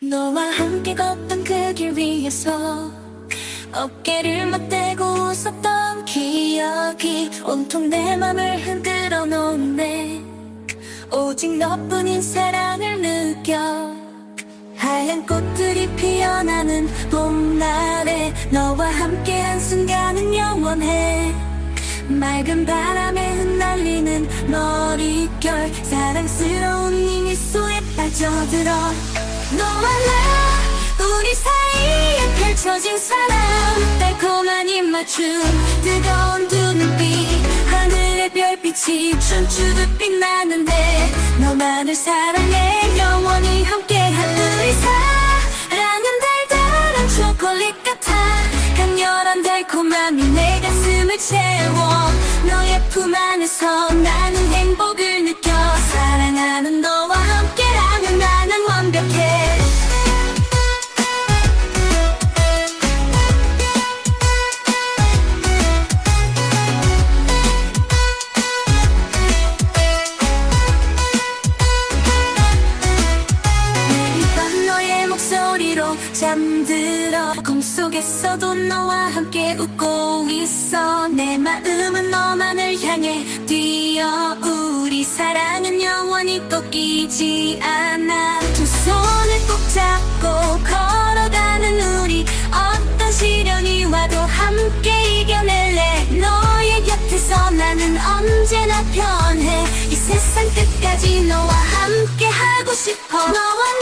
너와 함께 걷던 그 길 위에서 어깨를 맞대고 웃었던 기억이 온통 내 맘을 흔들어 놓네. 오직 너뿐인 사랑을 느껴 하얀 꽃들이 피어나는 봄날에 너와 함께한 순간은 영원해. 맑은 바람에 흩날리는 머릿결 사랑스러운 이 미소에 빠져들어 너와 나 우리 사이에 펼쳐진 사랑. 달콤한 입맞춤 뜨거운 두 눈빛. 하늘의 별빛이 춤추듯 빛나는데 너만을 사랑해. 영원히 함께한 우리 사랑은 달달한 초콜릿 같아. 강렬한 달콤함이 내 가슴을 채워. 너의 품 안에서 나는 행복을 느껴. 사랑하는 너 잠들어 꿈속에서도 너와 함께 웃고 있어. 내 마음은 너만을 향해 뛰어. 우리 사랑은 영원히 꺾이지 않아. 두 손을 꼭 잡고 걸어가는 우리 어떤 시련이 와도 함께 이겨낼래? 너의 곁에서 나는 언제나 편해. 이 세상 끝까지 너와 함께 하고 싶어. 너와